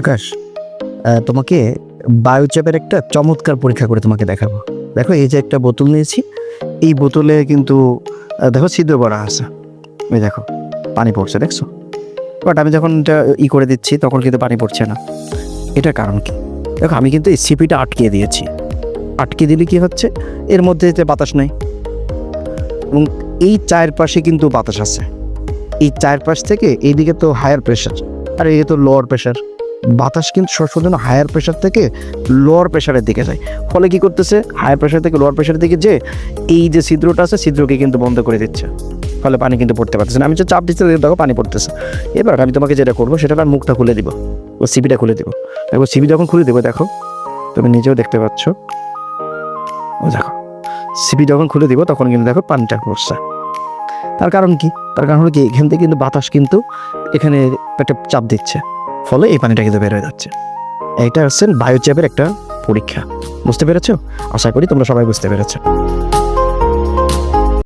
আকাশ তোমাকে বায়োচাপের একটা চমৎকার পরীক্ষা করে তোমাকে দেখাবো। দেখো, এই যে একটা বোতল নিয়েছি, এই বোতলে কিন্তু দেখো ছিদ্র করা আছে। এই দেখো, পানি পড়ছে, দেখছ? বাট আমি যখন এটা ই করে দিচ্ছি, তখন কিন্তু পানি পড়ছে না। এটার কারণ কি? দেখো, আমি কিন্তু এই সিপিটা আটকিয়ে দিয়েছি। আটকে দিলে কি হচ্ছে? এর মধ্যে যে বাতাস নাই। এবং এই চায়ের পাশে কিন্তু বাতাস আছে। এই চায়ের পাশ থেকে এইদিকে তো হায়ার প্রেশার আর এই তো লোয়ার প্রেশার বাতাস কিন্তু সবসময় হায়ার প্রেশার থেকে লোয়ার প্রেশারের দিকে যায়। ফলে কি করতেছে? হায়ার প্রেশার থেকে লোয়ার প্রেশারের দিকে যে এই যে ছিদ্রটা আছে, ছিদ্রকে কিন্তু বন্ধ করে দিচ্ছে। ফলে পানি কিন্তু পড়তে পারতেছে না। আমি যে চাপ দিচ্ছি, দেখো পানি পড়তেছে। এবার আমি তোমাকে যেটা করব, সেটা আমি মুখটা খুলে দিব। ও সিবিটা খুলে দিব। দেখো সিবি যখন খুলে দেবো, দেখো, তুমি নিজেও দেখতে পাচ্ছ। ও দেখো সিবি যখন খুলে দিব, তখন কিন্তু দেখো পানিটা পড়ছে। তার কারণ কি? তার কারণ হলো কি? এখান থেকে কিন্তু বাতাস কিন্তু এখানে একটা চাপ দিচ্ছে। ফলে এই পানিটা কিন্তু বের হয়ে যাচ্ছে। এইটা হচ্ছে বায়ুচাপের একটা পরীক্ষা। বুঝতে পেরেছ? আশা করি তোমরা সবাই বুঝতে পেরেছ।